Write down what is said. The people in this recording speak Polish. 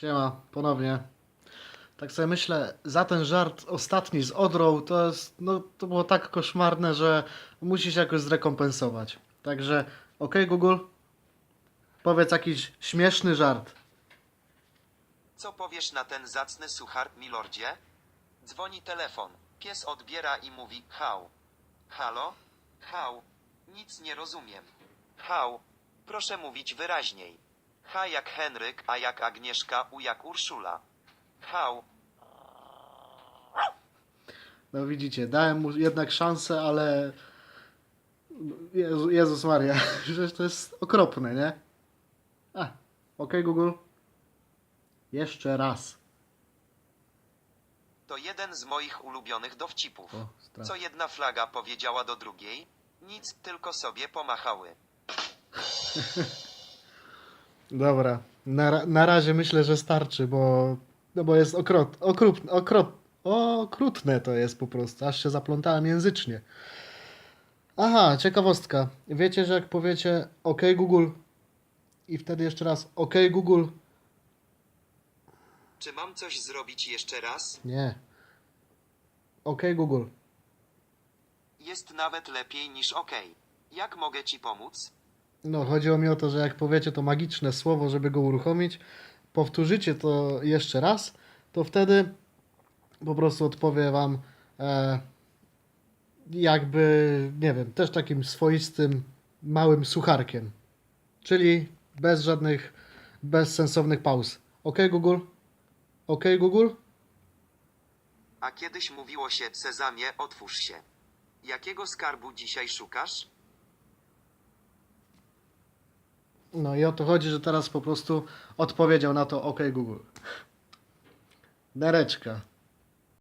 Siema, ponownie. Tak sobie myślę, za ten żart ostatni z Odrą, to jest, no to było tak koszmarne, że musi się jakoś zrekompensować. Także, ok Google, powiedz jakiś śmieszny żart. Co powiesz na ten zacny suchar, milordzie? Dzwoni telefon. Pies odbiera i mówi hał. Halo? Hał. Nic nie rozumiem. Hał. Proszę mówić wyraźniej. H jak Henryk, a jak Agnieszka, U jak Urszula. Hał. No widzicie, dałem mu jednak szansę, ale Jezu, Jezus Maria, przecież to jest okropne, nie? A, ok Google, jeszcze raz. To jeden z moich ulubionych dowcipów. O. Co jedna flaga powiedziała do drugiej? Nic, tylko sobie pomachały. Dobra, na, na razie myślę, że starczy, bo, no bo jest okrot, okrup, okrot, okrutne to jest po prostu, aż się zaplątałem języcznie. Aha, ciekawostka. Wiecie, że jak powiecie OK Google i wtedy jeszcze raz OK Google, Czy mam coś zrobić jeszcze raz? nie. OK Google. Jest nawet lepiej niż OK. Jak mogę ci pomóc? No, chodziło mi o to, że jak powiecie to magiczne słowo, żeby go uruchomić, powtórzycie to jeszcze raz, to wtedy po prostu odpowie wam e, jakby, nie wiem, też takim swoistym, małym sucharkiem. Czyli bez żadnych bezsensownych pauz. OK Google? OK Google? A kiedyś mówiło się Sezamie, otwórz się. Jakiego skarbu dzisiaj szukasz? No i o to chodzi, że teraz po prostu odpowiedział na to OK Google. Nereczka.